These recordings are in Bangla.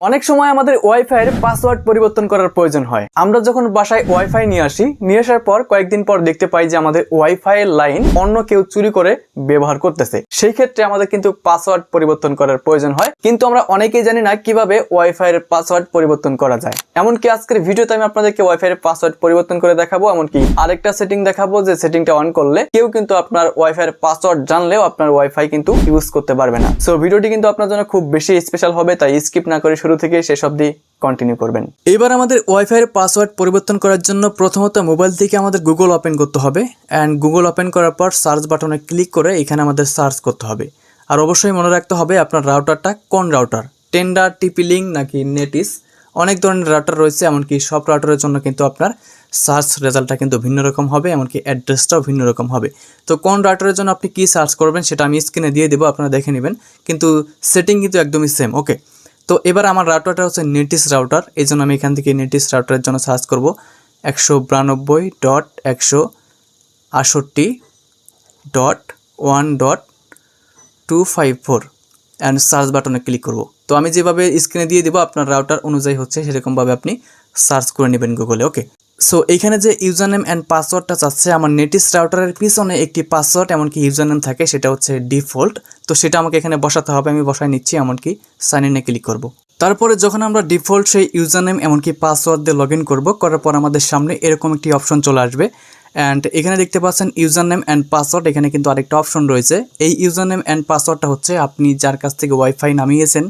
অনেক সময় আমাদের ওয়াইফাই এর পাসওয়ার্ড পরিবর্তন করার প্রয়োজন হয়। আমরা যখন বাসায় ওয়াইফাই নিয়ে আসি, নিয়ে আসার পর কয়েকদিন পর দেখতে পাই যে আমাদের ওয়াইফাই এর লাইন অন্য কেউ চুরি করে ব্যবহার করতেছে। সেই ক্ষেত্রে আমাদের কিন্তু পাসওয়ার্ড পরিবর্তন করার প্রয়োজন হয়। কিন্তু আমরা অনেকেই জানি না কীভাবে ওয়াইফাই এর পাসওয়ার্ড পরিবর্তন করা যায়। এমনকি আজকের ভিডিওতে আমি আপনাদেরকে ওয়াইফাই এর পাসওয়ার্ড পরিবর্তন করে দেখাবো, এমনকি আরেকটা সেটিং দেখাবো যে সেটিংটা অন করলে কেউ কিন্তু আপনার ওয়াইফাই এর পাসওয়ার্ড জানলেও আপনার ওয়াইফাই কিন্তু ইউজ করতে পারবে না। সো ভিডিওটি কিন্তু আপনার জন্য খুব বেশি স্পেশাল হবে, তাই স্কিপ না করে শুরু থেকে শেষ অবধি কন্টিনিউ করবেন। এবার আমাদের ওয়াইফাই এর পাসওয়ার্ড পরিবর্তন করার জন্য প্রথমত মোবাইল থেকে আমাদের গুগল ওপেন করতে হবে অ্যান্ড গুগল ওপেন করার পর সার্চ বাটনে ক্লিক করে এখানে আমাদের সার্চ করতে হবে। আর অবশ্যই মনে রাখতে হবে আপনার রাউটারটা কোন রাউটার টেন্ডার টিপি লিঙ্ক নাকি নেটিস অনেক ধরনের রাউটার রয়েছে, এমনকি সব রাউটারের জন্য কিন্তু আপনার সার্চ রেজাল্টটা কিন্তু ভিন্ন রকম হবে, এমনকি অ্যাড্রেসটাও ভিন্ন রকম হবে। তো কোন রাউটারের জন্য আপনি কী সার্চ করবেন সেটা আমি স্ক্রিনে দিয়ে দেবো, আপনারা দেখে নেবেন। কিন্তু সেটিং কিন্তু একদমই সেম ওকে তো এবার আমার রাউটারটা হচ্ছে নেটিস রাউটার এই জন্য আমি এখান থেকে নেটিস রাউটারের জন্য সার্চ করব। একশো বিরানব্বই ডট একশো আষট্টি dot one dot two five four. And search বাটনে ক্লিক করব। তো আমি যেভাবে স্ক্রিনে দিয়ে দেবো, আপনার রাউটার অনুযায়ী হচ্ছে সেরকমভাবে আপনি সার্চ করে নেবেন গুগলে ওকে সো এইখানে যে ইউজার নেম অ্যান্ড পাসওয়ার্ডটা চাচ্ছে, আমার নেটিস রাউটারের পিছনে একটি পাসওয়ার্ড এমনকি ইউজার নেম থাকে, সেটা হচ্ছে ডিফল্ট তো সেটা আমাকে এখানে বসাতে হবে, আমি বসায় নিচ্ছি, এমনকি সাইন ইনে ক্লিক করব। তারপরে যখন আমরা ডিফল্ট সেই ইউজার নেম এমনকি পাসওয়ার্ড দিয়ে লগ ইন করব, করার পর আমাদের সামনে এরকম একটি অপশন চলে আসবে। অ্যান্ড এখানে দেখতে পাচ্ছেন ইউজার নেম অ্যান্ড পাসওয়ার্ড, এখানে কিন্তু আরেকটা অপশন রয়েছে। এই ইউজার নেম অ্যান্ড পাসওয়ার্ডটা হচ্ছে আপনি যার কাছ থেকে ওয়াইফাই নামিয়েছেন,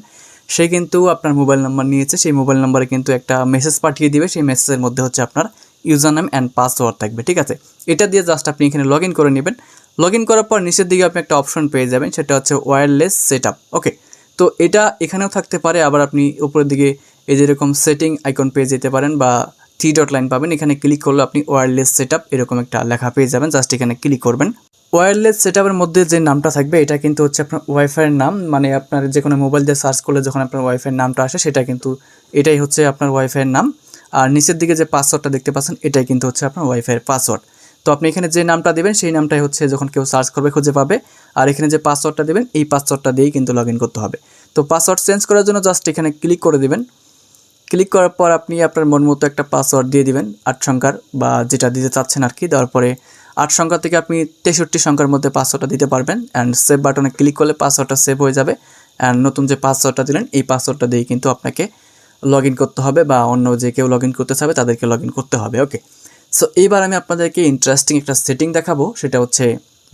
সে কিন্তু আপনার মোবাইল নাম্বার নিয়েছে। সেই মোবাইল নাম্বারে কিন্তু একটা মেসেজ পাঠিয়ে দিবে। সেই মেসেজের মধ্যে হচ্ছে আপনার ইউজার নেম অ্যান্ড পাসওয়ার্ড থাকবে, ঠিক আছে? এটা দিয়ে জাস্ট আপনি এখানে লগ করে নেবেন। লগ করার পর নিচের দিকে আপনি একটা অপশন পেয়ে যাবেন, সেটা হচ্ছে ওয়্যারলেস সেট ওকে তো এটা এখানেও থাকতে পারে, আবার আপনি উপরের দিকে এই যেরকম সেটিং আইকন পেয়ে যেতে পারেন বা থ্রি ডট লাইন পাবেন। এখানে ক্লিক করলে আপনি ওয়্যারলেস সেট এরকম একটা লেখা পেয়ে যাবেন জাস্ট এখানে ক্লিক করবেন। ওয়্যারলেস সেট মধ্যে যে নামটা থাকবে, এটা কিন্তু হচ্ছে আপনার ওয়াইফাইয়ের নাম মানে আপনার যে কোনো মোবাইল দিয়ে সার্চ করলে যখন আপনার ওয়াইফাইয়ের নামটা আসে, সেটা কিন্তু এটাই হচ্ছে আপনার ওয়াইফাইয়ের নাম। আর নিচের দিকে যে পাসওয়ার্ডটা দেখতে পাচ্ছেন, এটাই কিন্তু হচ্ছে আপনার ওয়াইফাইয়ের পাসওয়ার্ড তো আপনি এখানে যে নামটা দেবেন, সেই নামটাই হচ্ছে যখন কেউ সার্চ করবে, খুঁজে পাবে। আর এখানে যে পাসওয়ার্ডটা দেবেন, এই পাসওয়ার্ডটা দিয়েই কিন্তু লগ করতে হবে। তো পাসওয়ার্ড চেঞ্জ করার জন্য জাস্ট এখানে ক্লিক করে দেবেন। ক্লিক করার পর আপনি আপনার মন মতো একটা পাসওয়ার্ড দিয়ে দিবেন, আট সংখ্যার বা যেটা দিতে চাচ্ছেন আর কি দেওয়ার পরে আট সংখ্যা থেকে আপনি তেষট্টি সংখ্যার মধ্যে পাসওয়ার্ডটা দিতে পারবেন। অ্যান্ড সেভ বাটনে ক্লিক করলে পাসওয়ার্ডটা সেভ হয়ে যাবে। অ্যান্ড নতুন যে পাসওয়ার্ডটা দিলেন, এই পাসওয়ার্ডটা দিয়ে কিন্তু আপনাকে লগ করতে হবে বা অন্য যে কেউ লগ করতে চাবে তাদেরকে লগ করতে হবে। ওকে সো এইবার আমি আপনাদেরকে ইন্টারেস্টিং একটা সেটিং দেখাবো, সেটা হচ্ছে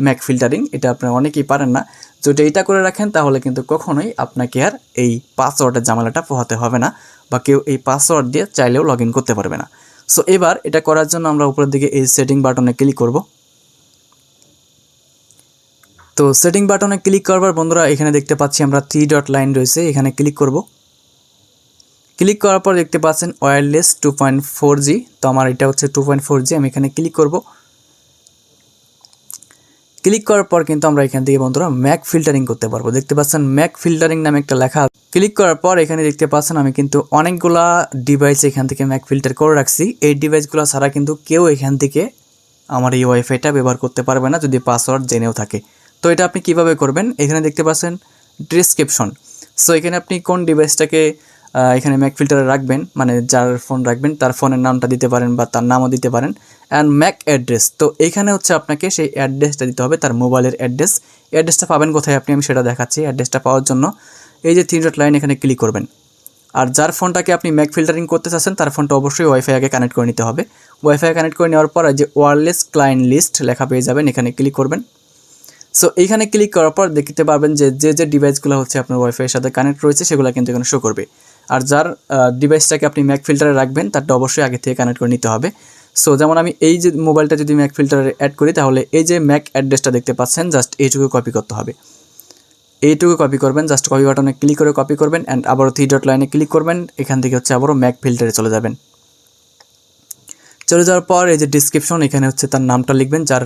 ম্যাক ফিল্টারিং। এটা আপনারা অনেকেই পারেন না। যদি এটা করে রাখেন, তাহলে কিন্তু কখনোই আপনাকে আর এই পাসওয়ার্ডের ঝামেলাটা পোহাতে হবে না, বা কেউ এই পাসওয়ার্ড দিয়ে চাইলেও লগ করতে পারবে না। সো এবার এটা করার জন্য আমরা উপরের দিকে এই সেটিং বাটনে ক্লিক করব। তো সেটিং বাটনে ক্লিক করবার বন্ধুরা, এখানে দেখতে পাচ্ছি আমরা থ্রি ডট লাইন রয়েছে, এখানে ক্লিক করব। ক্লিক করার পর দেখতে পাচ্ছেন wireless two point four G তো আমার এটা হচ্ছে টু পয়েন্ট ফোর জি আমি এখানে ক্লিক করব। ক্লিক করার পর কিন্তু আমরা এখান থেকে বন্ধুরা ম্যাক ফিল্টারিং করতে পারব। দেখতে পাচ্ছেন ম্যাক ফিল্টারিং নামে একটা লেখা ক্লিক করার পর এখানে দেখতে পাচ্ছেন আমি কিন্তু অনেকগুলা ডিভাইস এখান থেকে ম্যাক ফিল্টার করে রাখছি। এই ডিভাইসগুলো ছাড়া কিন্তু কেউ এখান থেকে আমার এই ওয়াইফাইটা ব্যবহার করতে পারবে না যদি পাসওয়ার্ড জেনেও থাকে। তো এটা আপনি কীভাবে করবেন? এখানে দেখতে পাচ্ছেন ডিসক্রিপশন সো এখানে আপনি কোন ডিভাইসটাকে এখানে ম্যাক ফিল্টারে রাখবেন মানে যার ফোন রাখবেন, তার ফোনের নামটা দিতে পারেন বা তার নামও দিতে পারেন। অ্যান্ড ম্যাক অ্যাড্রেস তো এখানে হচ্ছে আপনাকে সেই অ্যাড্রেসটা দিতে হবে, তার মোবাইলের অ্যাড্রেস অ্যাড্রেসটা পাবেন কোথায় আপনি? আমি সেটা দেখাচ্ছি অ্যাড্রেসটা পাওয়ার জন্য। এই যে থ্রি ডট লাইন এখানে ক্লিক করবেন। আর যার ফোনটাকে আপনি ম্যাক ফিল্টারিং করতে চাচ্ছেন, তার ফোনটা অবশ্যই ওয়াইফাই আগে কানেক্ট করে নিতে হবে। ওয়াইফাই কানেক্ট করে নেওয়ার পর যে ওয়ারলেস ক্লায়েন্ট লিস্ট লেখা পেয়ে যাবেন, এখানে ক্লিক করবেন। সো এইখানে ক্লিক করার পর দেখতে পারবেন যে যে যে ডিভাইসগুলো হচ্ছে আপনার ওয়াইফাইয়ের সাথে কানেক্ট রয়েছে, সেগুলো কিন্তু এখানে শো করবে। আর যার ডিভাইসটাকে আপনি ম্যাক ফিল্টারে রাখবেন, তারটা অবশ্যই আগে থেকে কানেক্ট করে নিতে হবে। সো যেমন আমি এই যে মোবাইলটা যদি ম্যাক ফিল্টারে অ্যাড করি, তাহলে এই যে ম্যাক অ্যাড্রেসটা দেখতে পাচ্ছেন জাস্ট এইটুকু কপি করতে হবে। এইটুকু কপি করবেন জাস্ট কপি বাটনে ক্লিক করে কপি করবেন অ্যান্ড আবারও থ্রি ডট লাইনে ক্লিক করবেন, এখান থেকে হচ্ছে আবারও ম্যাক ফিল্টারে চলে যাবেন। চলে যাওয়ার পর এই যে ডিসক্রিপশন এখানে হচ্ছে তার নামটা লিখবেন, যার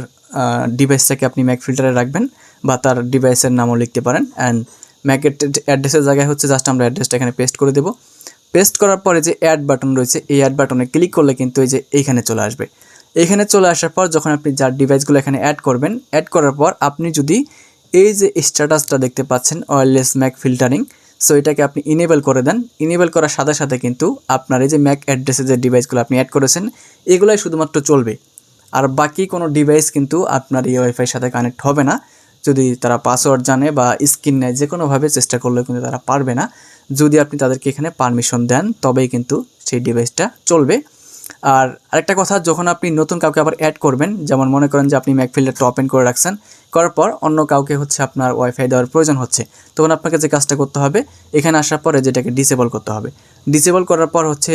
ডিভাইসটাকে আপনি ম্যাক ফিল্টারে রাখবেন, বা তার ডিভাইসের নামও লিখতে পারেন অ্যান্ড ম্যাক অ্যাড্রেসের জায়গায় হচ্ছে জাস্ট আমরা অ্যাড্রেসটা এখানে পেস্ট করে দেবো। পেস্ট করার পরে যে অ্যাড বাটন রয়েছে, এই অ্যাড বাটনে ক্লিক করলে কিন্তু এই যে এইখানে চলে আসবে। এখানে চলে আসার পর যখন আপনি যার ডিভাইসগুলো এখানে অ্যাড করবেন অ্যাড করার পর আপনি যদি এই যে স্ট্যাটাসটা দেখতে পাচ্ছেন ওয়্যারলেস ম্যাক ফিল্টারিং সো এটাকে আপনি ইনেবল করে দেন। ইনেবল করার সাথে সাথে কিন্তু আপনার এই যে ম্যাক অ্যাড্রেসে যে ডিভাইসগুলো আপনি অ্যাড করেছেন, এগুলাই শুধুমাত্র চলবে। আর বাকি কোনো ডিভাইস কিন্তু আপনার এই ওয়াইফাইয়ের সাথে কানেক্ট হবে না। যদি তারা পাসওয়ার্ড জানে বা স্ক্রিন নেয় যে কোনোভাবে চেষ্টা করলেও কিন্তু তারা পারবে না। যদি আপনি তাদেরকে এখানে পারমিশন দেন, তবেই কিন্তু সেই ডিভাইসটা চলবে। আর আরেকটা কথা, যখন আপনি নতুন কাউকে আবার অ্যাড করবেন, যেমন মনে করেন যে আপনি ম্যাকফিল্ডে ম্যাকফিল্ডারটা ওপেন করে রাখছেন, করার পর অন্য কাউকে হচ্ছে আপনার ওয়াইফাই দেওয়ার প্রয়োজন হচ্ছে। তখন আপনাকে যে কাজটা করতে হবে, এখানে আসার পরে যেটাকে ডিসেবল করতে হবে। ডিসেবল করার পর হচ্ছে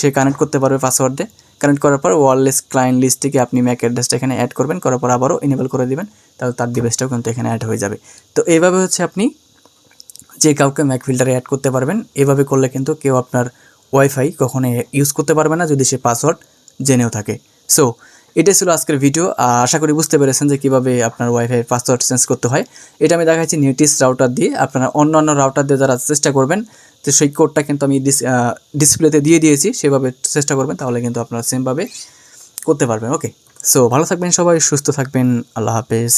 সে কানেক্ট করতে পারবে পাসওয়ার্ড দিয়ে। কানেক্ট করার পর ওয়ারলেস ক্লায়েন্ট লিস্ট থেকে আপনি ম্যাক অ্যাড্রেসটা এখানে অ্যাড করবেন, করার পর আবারও এনেবল করে দেবেন, তাহলে তার ডিভাইসটাও কিন্তু এখানে অ্যাড হয়ে যাবে। তো এইভাবে হচ্ছে আপনি যে কাউকে ম্যাক ফিল্টারে অ্যাড করতে পারবেন, এভাবে করলে কিন্তু কেউ আপনার ওয়াইফাই কখনো ইউজ করতে পারবে না যদি সে পাসওয়ার্ড জেনেও থাকে। সো এটাই ছিল আজকের ভিডিও আশা করি বুঝতে পেরেছেন যে কীভাবে আপনার ওয়াইফাই পাসওয়ার্ড চেঞ্জ করতে হয়। এটা আমি দেখাচ্ছি নিউটিস রাউটার দিয়ে। আপনারা অন্য অন্য রাউটার দিয়ে যারা চেষ্টা করবেন, তো সেই কোডটা কিন্তু আমি ডিসপ্লেতে দিয়ে দিয়েছি। সেভাবে চেষ্টা করবেন, তাহলে কিন্তু আপনারা সেমভাবে করতে পারবেন। ওকে সো ভালো থাকবেন সবাই, সুস্থ থাকবেন। আল্লাহ হাফেজ।